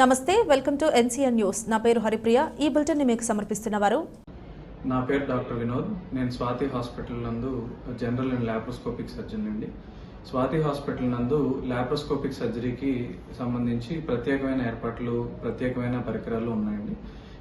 నమస్తే welcome to NCN news. నా పేరు హరిప్రియ. ఈ బులెటిన్ మీకు సమర్పిస్తున్న వారు నా పేరు డాక్టర్ వినోద్. నేను స్వాతి హాస్పిటల్ నందు జనరల్ అండ్ ల్యాప్రోస్కోపిక్ సర్జన్ అండి. స్వాతి హాస్పిటల్ నందు ల్యాప్రోస్కోపిక్ సర్జరీకి సంబంధించి ప్రత్యేకమైన ఏర్పాట్లు ప్రత్యేకమైన పరికరాలు ఉన్నాయండి.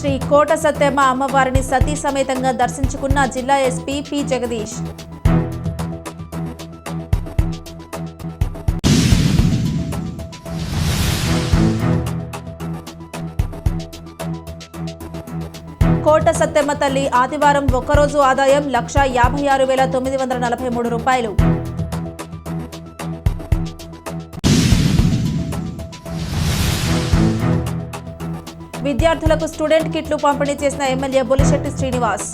శ్రీ కోట సత్యమ్మ అమ్మవారిని సతీ సమేతంగా దర్శించుకున్న జిల్లా ఎస్పీ పి జగదీష్. కోట సత్యమ్మ తల్లి ఆదివారం ఒక్కరోజు ఆదాయం లక్ష యాభై ఆరు వేల తొమ్మిది వందల నలభై మూడు రూపాయలు. విద్యార్థులకు స్టూడెంట్ కిట్లు పంపిణీ చేసిన ఎమ్మెల్యే బొలిశెట్టి శ్రీనివాస్.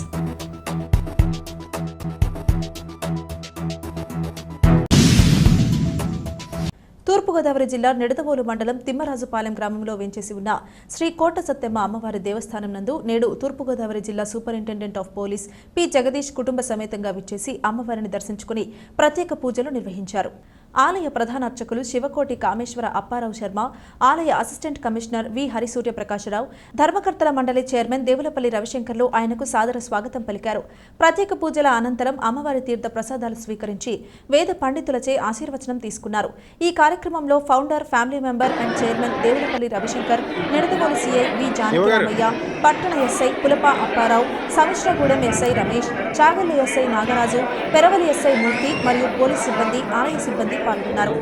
తూర్పుగోదావరి జిల్లా నిడదవోలు మండలం తిమ్మరాజుపాలెం గ్రామంలో వేంచేసి ఉన్న శ్రీ కోట సత్యమ్మ అమ్మవారి దేవస్థానం నందు నేడు తూర్పుగోదావరి జిల్లా superintendent of police P Jagadish కుటుంబ సమేతంగా విచ్చేసి అమ్మవారిని దర్శించుకుని ప్రత్యేక పూజలు నిర్వహించారు. ఆలయ ప్రధాన అర్చకులు శివకోటి కామేశ్వర అప్పారావు శర్మ ఆలయ assistant commissioner V Harisurya Prakasarao ధర్మకర్తల మండలి చైర్మన్ దేవులపల్లి రవిశంకర్లు ఆయనకు సాదర స్వాగతం పలికారు. ప్రత్యేక పూజల అనంతరం అమ్మవారి తీర్థ ప్రసాదాలు స్వీకరించి వేద పండితులచే ఆశీర్వచనం తీసుకున్నారు. ఈ కార్యక్రమంలో founder family member and chairman Devulapalli Ravishankar Nidadavolu CI V Janakiramayya పట్టణ SI Pulapa Apparao Samisragudem SI Ramesh Chagallu SI Nagaraju Peravali SI Murthy మరియు పోలీస్ సిబ్బంది ఆలయ సిబ్బంది పాల్గొన్నారు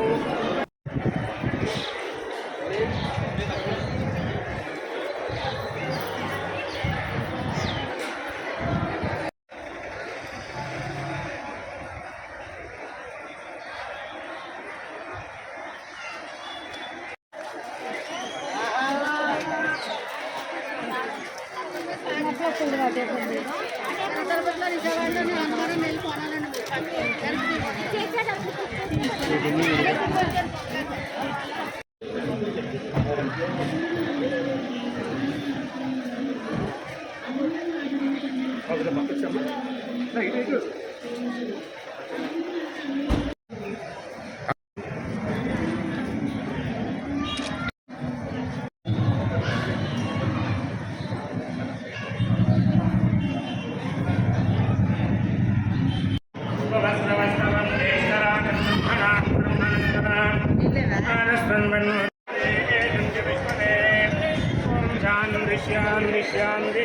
ಇದರ ಮಕ್ಕಳು ಇದು ಇದು शांति शांति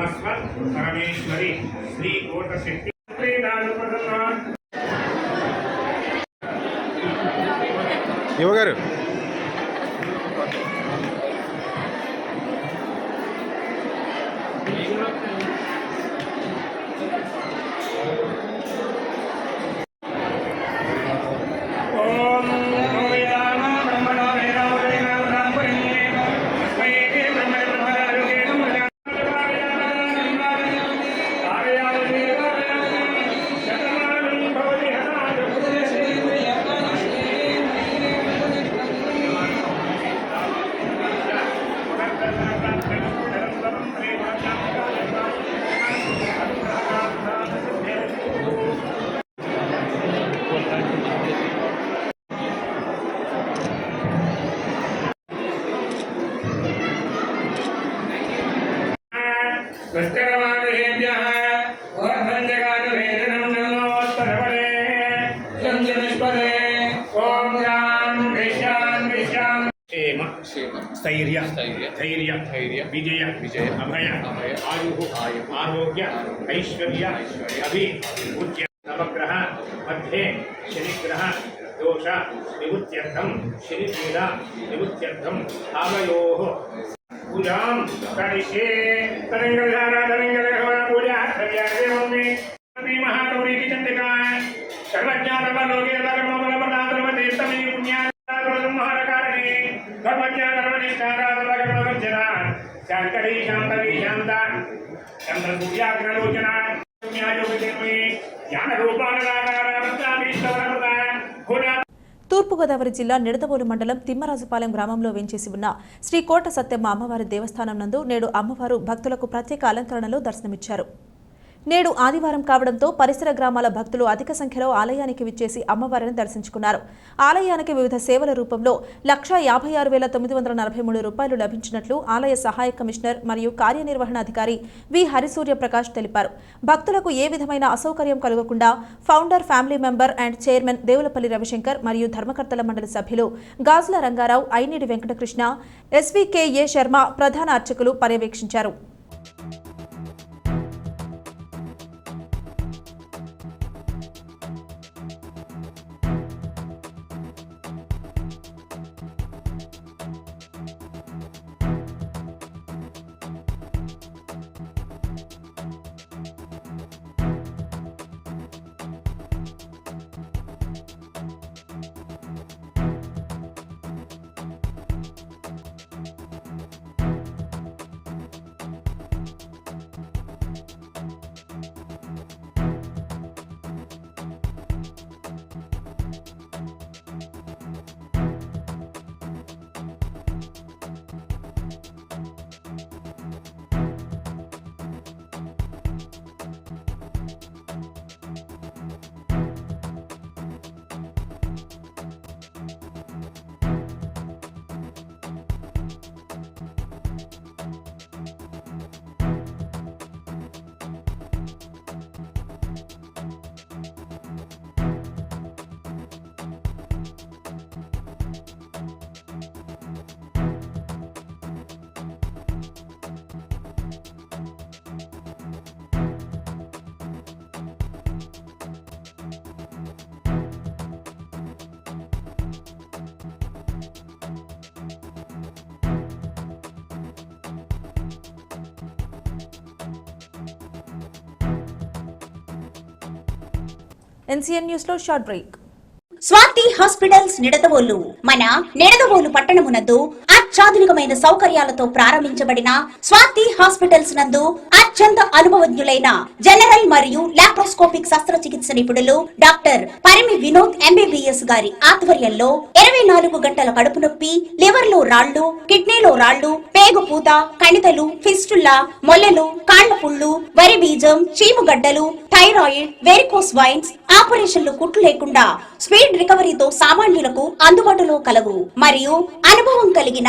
భస్వ పరమేశ్వరి శ్రీ కోటశక్తి. యువగారు स्थैर्य धैर्य। धैर्य। विजय। विजय। अभय। अभय। आयु आयु। आरोग्य। ऐश्वर्य। ऐश्वर्य। अभि। नवग्रह। मध्ये। शनिग्रह। दोष। निवृत्त्यर्थं। शनिपीडा। निवृत्त्यर्थम् आवयोः पूजां करिष्ये तरङ्गः గోదావరి జిల్లా నిడదవోలు మండలం తిమ్మరాజుపాలెం గ్రామంలో వేంచేసి ఉన్న శ్రీ కోట సత్యమ్మ అమ్మవారి దేవస్థానం నందు నేడు అమ్మవారు భక్తులకు ప్రత్యేక అలంకరణలో దర్శనమిచ్చారు. నేడు ఆదివారం కావడంతో పరిసర గ్రామాల భక్తులు అధిక సంఖ్యలో ఆలయానికి విచ్చేసి అమ్మవారిని దర్శించుకున్నారు. ఆలయానికి వివిధ సేవల రూపంలో లక్షా యాభై ఆరు వేల తొమ్మిది వందల నలభై మూడు రూపాయలు లభించినట్లు ఆలయ సహాయ కమిషనర్ మరియు కార్యనిర్వహణాధికారి వి. హరిసూర్య ప్రకాష్ తెలిపారు. భక్తులకు ఏ విధమైన అసౌకర్యం కలగకుండా founder family member and chairman Devulapalli Ravishankar మరియు ధర్మకర్తల మండలి సభ్యులు గాజుల రంగారావు ఐనిడి వెంకటకృష్ణ ఎస్వికేఏ శర్మ ప్రధాన అర్చకులు పర్యవేక్షించారు. ఎన్సీఎన్ న్యూస్లో short break. Swathi hospitals Nidadavolu. మన నిడదవోలు పట్టణమునందు అత్యాధునికమైన సౌకర్యాలతో ప్రారంభించబడిన స్వాతి హాస్పిటల్స్ నందు అత్యంత అనుభవజ్ఞులైన జనరల్ మరియు లాప్రోస్కోపిక్ శస్త్రచికిత్స నిపుణులు డాక్టర్ పరిమి వినోద్ ఎంబీబీఎస్ గారి ఆధ్వర్యంలో ఇరవై నాలుగు గంటల కడుపు నొప్పి లివర్లో రాళ్ళు కిడ్నీలో రాళ్ళు పేగు పూత కణితలు ఫిస్టుల్లా మొల్లలు కాళ్ళ పుళ్ళు వరి బీజం చీముగడ్డలు థైరాయిడ్ వెరికోస్ వైన్స్ ఆపరేషన్లు కుట్లు లేకుండా స్పీడ్ రికవరీతో సామాన్యులకు అందుబాటులో కలవు. మరియు అనుభవం కలిగిన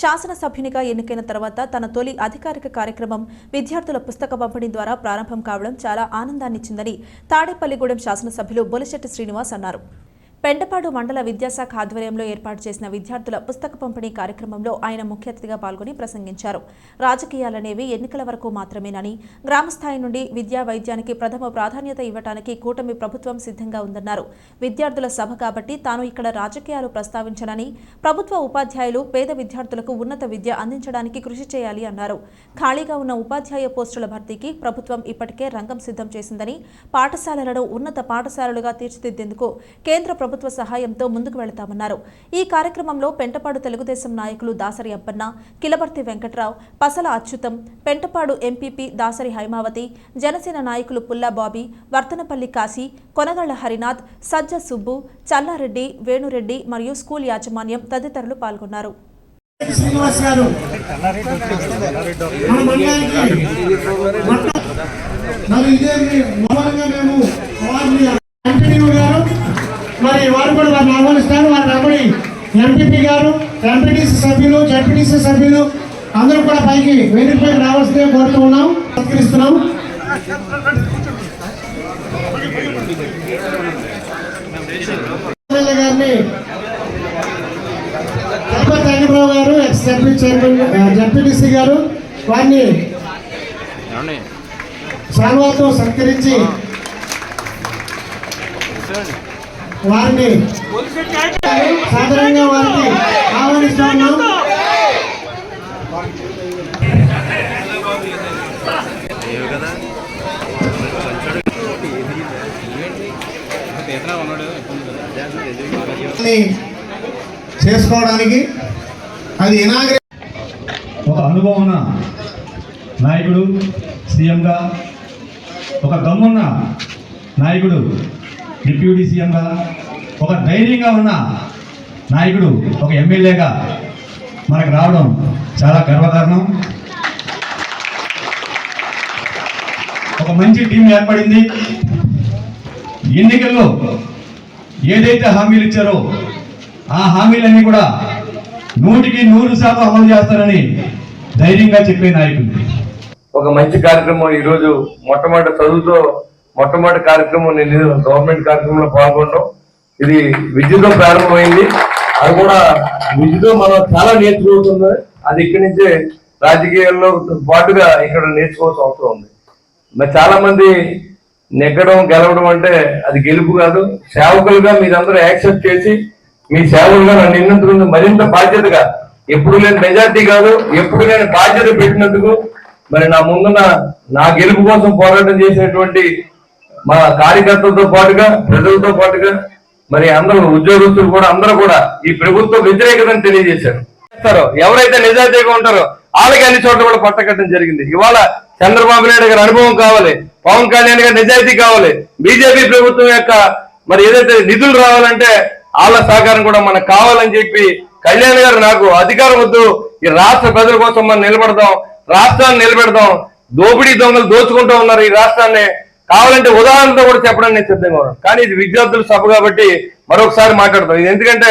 శాసనసభ్యునిగా ఎన్నికైన తర్వాత తన తొలి అధికారిక కార్యక్రమం విద్యార్థుల పుస్తక పంపిణీ ద్వారా ప్రారంభం కావడం చాలా ఆనందాన్నిచ్చిందని తాడేపల్లిగూడెం శాసనసభ్యులు బొలిశెట్టి శ్రీనివాస్ అన్నారు. పెంటపాడు మండల విద్యాశాఖ ఆధ్వర్యంలో ఏర్పాటు చేసిన విద్యార్థుల పుస్తక పంపిణీ కార్యక్రమంలో ఆయన ముఖ్య అతిథిగా పాల్గొని ప్రసంగించారు. రాజకీయాలనేవి ఎన్నికల వరకు మాత్రమేనని గ్రామస్థాయి నుండి విద్యా వైద్యానికి ప్రథమ ప్రాధాన్యత ఇవ్వడానికి కూటమి ప్రభుత్వం సిద్ధంగా ఉందన్నారు. విద్యార్థుల సభ కాబట్టి తాను ఇక్కడ రాజకీయాలు ప్రస్తావించనని ప్రభుత్వ ఉపాధ్యాయులు పేద విద్యార్థులకు ఉన్నత విద్య అందించడానికి కృషి చేయాలి అన్నారు. ఖాళీగా ఉన్న ఉపాధ్యాయ పోస్టుల భర్తీకి ప్రభుత్వం ఇప్పటికే రంగం సిద్ధం చేసిందని పాఠశాలలను ఉన్నత పాఠశాలలుగా తీర్చిదిద్దేందుకు కేంద్ర ప్రభుత్వ సహాయంతో ముందుకు వెళతామన్నారు. ఈ కార్యక్రమంలో పెంటపాడు తెలుగుదేశం నాయకులు దాసరి అప్పన్న కిలబర్తి వెంకట్రావు పసల అచ్యుతం పెంటపాడు ఎంపీపీ దాసరి హైమావతి జనసేన నాయకులు పుల్లా బాబీ వర్తనపల్లి కాశీ కొనగళ్ళ హరినాథ్ సజ్జ సుబ్బు చల్లారెడ్డి వేణురెడ్డి మరియు స్కూల్ యాజమాన్యం తదితరులు పాల్గొన్నారు. శ్రీనివాస్ గారు మరి ఇదే మేము కంటిన్యూ గారు. మరి వారు కూడా వారిని ఆహ్వానిస్తారు. వారి రమణి ఎంపీపీ గారు ఎంపీటీసీ సభ్యులు జడ్పీటీసీ సభ్యులు అందరూ కూడా పైకి వేదికపైకి రావాల్సిందే కోరుతూ ఉన్నాం. సత్కరిస్తున్నాం గారిని తిరుపతి గారు ఎక్స్ జడ్పీ చైర్మన్ జడ్పీటీసీ గారు వారిని సాల్వాతో సత్కరించి వారిని సాధారణంగా వారిని ఆహ్వానిస్తూ ఉన్నాం చేసుకోవడానికి అది ఇనాగ్రే ఒక అనుభవం ఉన్న నాయకుడు సీఎంగా ఒక దమ్మున్న నాయకుడు డిప్యూటీ సీఎంగా ఒక ధైర్యంగా ఉన్న నాయకుడు ఒక ఎమ్మెల్యేగా మనకు రావడం చాలా గర్వకారణం. ఒక మంచి టీం ఏర్పడింది. ఎన్నికల్లో ఏదైతే హామీలు ఇచ్చారో ఆ హామీలన్నీ కూడా నూటికి నూరు శాతం అమలు చేస్తారని ధైర్యంగా చెప్పే నాయకులు ఒక మంచి కార్యక్రమం ఈరోజు మొట్టమొదటి చదువుతో మొట్టమొదటి కార్యక్రమం నేను గవర్నమెంట్ కార్యక్రమంలో పాల్గొనడం. ఇది విద్యతో ప్రారంభమైంది. అది కూడా విద్యతో మనం చాలా నేర్చుకోవచ్చు అది ఇక్కడి నుంచే రాజకీయాల్లో పాటుగా ఇక్కడ నేర్చుకోవాల్సిన అవసరం ఉంది. మరి చాలా మంది నెగ్గడం గెలవడం అంటే అది గెలుపు కాదు. సేవకులుగా మీరందరూ యాక్సెప్ట్ చేసి మీ సేవలుగా నన్ను ఎన్నందుకు మరింత బాధ్యతగా ఎప్పుడు లేని మెజార్టీ కాదు ఎప్పుడు లేని బాధ్యత పెట్టినందుకు మరి నా ముందున నా గెలుపు కోసం పోరాటం చేసినటువంటి మా కార్యకర్తలతో పాటుగా ప్రజలతో పాటుగా మరి అందరూ ఉద్యోగస్తులు కూడా అందరూ కూడా ఈ ప్రభుత్వ వ్యతిరేకతను తెలియజేశారు. ఎవరైతే నిజాయితీగా ఉంటారో వాళ్ళకి అన్ని చోట్ల కూడా పట్టకట్టడం జరిగింది. ఇవాళ చంద్రబాబు నాయుడు గారి అనుభవం కావాలి పవన్ కళ్యాణ్ గారి నిజాయితీ కావాలి బీజేపీ ప్రభుత్వం యొక్క మరి ఏదైతే నిధులు రావాలంటే వాళ్ళ సహకారం కూడా మనకు కావాలని చెప్పి కళ్యాణ్ గారు నాకు అధికారం వద్దు. ఈ రాష్ట్ర ప్రజల కోసం మనం నిలబడదాం రాష్ట్రాన్ని నిలబెడదాం దోపిడీ దొంగలు దోచుకుంటూ ఉన్నారు ఈ రాష్ట్రాన్ని. కావాలంటే ఉదాహరణతో కూడా చెప్పడానికి నేను సిద్ధంగా ఉన్నాను. కానీ ఇది విద్యార్థుల సభ కాబట్టి మరొకసారి మాట్లాడతాను. ఇది ఎందుకంటే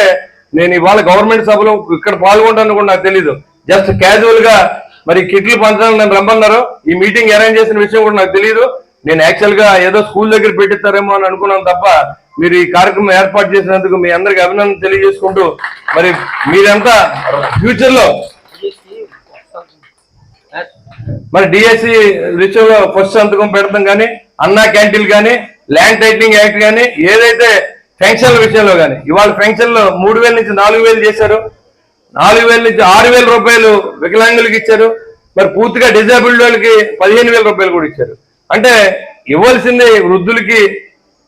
నేను ఇవాళ గవర్నమెంట్ సభలో ఇక్కడ పాల్గొంటాను కూడా నాకు తెలీదు. జస్ట్ క్యాజువల్గా మరి కిట్లు పంచడానికి నన్ను రమ్మన్నారు. ఈ మీటింగ్ అరేంజ్ చేసిన విషయం కూడా నాకు తెలియదు నేను యాక్చువల్గా ఏదో స్కూల్ దగ్గర పెట్టిస్తారేమో అని అనుకున్నాను తప్ప మీరు ఈ కార్యక్రమం ఏర్పాటు చేసినందుకు మీ అందరికి అభినందన తెలియజేసుకుంటూ మరి మీరంతా ఫ్యూచర్లో మరి డిఎస్సి విషయంలో ఫస్ట్ సంతకం పెడతాం కానీ అన్నా క్యాంటీన్ కానీ ల్యాండ్ టైటిలింగ్ యాక్ట్ కానీ ఏదైతే పెన్షన్ల విషయంలో కానీ ఇవాళ పెన్షన్లు మూడు వేల నుంచి నాలుగు వేలు చేశారు. నాలుగు వేల నుంచి ఆరు వేల రూపాయలు వికలాంగులకు ఇచ్చారు. మరి పూర్తిగా డిజేబుల్డ్ వాళ్ళకి పదిహేను వేల రూపాయలు కూడా ఇచ్చారు. అంటే ఇవ్వాల్సింది వృద్ధులకి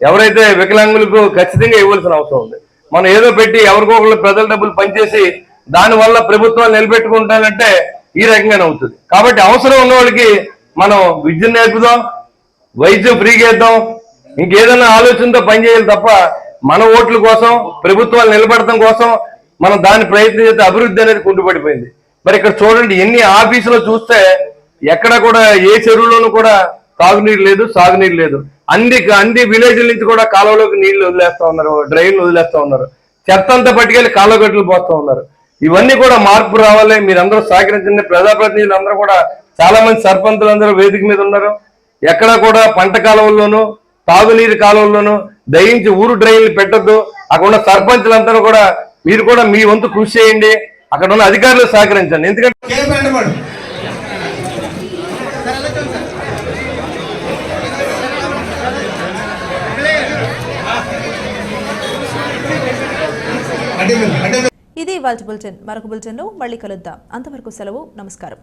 ఎవరైతే వికలాంగులకు ఖచ్చితంగా ఇవ్వాల్సిన అవసరం ఉంది. మనం ఏదో పెట్టి ఎవరికొకరు ప్రజల డబ్బులు పనిచేసి దానివల్ల ప్రభుత్వాలు నిలబెట్టుకుంటానంటే ఈ రకంగానే అవుతుంది. కాబట్టి అవసరం ఉన్న వాళ్ళకి మనం విద్య నేర్పుదాం వైద్యం ఫ్రీగా ఇద్దాం. ఇంకేదైనా ఆలోచనతో పనిచేయాలి తప్ప మన ఓట్ల కోసం ప్రభుత్వాలు నిలబడటం కోసం మనం దాని ప్రయత్నం చేస్తే అభివృద్ధి అనేది కుంటుపడిపోయింది. మరి ఇక్కడ చూడండి ఎన్ని ఆఫీసులో చూస్తే ఎక్కడ కూడా ఏ చెరువులోనూ కూడా తాగునీరు లేదు సాగునీరు లేదు. అన్ని అన్ని విలేజ్ల నుంచి కూడా కాలువలోకి నీళ్ళు వదిలేస్తా ఉన్నారు డ్రైన్లు వదిలేస్తా ఉన్నారు. చెత్త అంతా పట్టుకెళ్ళి కాలువగట్లు పోస్తూ ఉన్నారు. ఇవన్నీ కూడా మార్పు రావాలి. మీరందరూ సహకరించండి. ప్రజాప్రతినిధులు అందరూ కూడా చాలా మంది సర్పంచులు అందరూ వేదిక మీద ఉన్నారు. ఎక్కడ కూడా పంట కాలువల్లోనూ తాగునీరు కాలువల్లోనూ దయించి ఊరు డ్రైన్లు పెట్టొద్దు. అక్కడ ఉన్న సర్పంచులందరూ కూడా మీరు కూడా మీ వంతు కృషి చేయండి. అక్కడ ఉన్న అధికారులు సహకరించండి. ఎందుకంటే ఇది ఇవాళ బులెటిన్. మరొక బులెటిన్లో మళ్ళీ కలుద్దాం. అంతవరకు సెలవు నమస్కారం.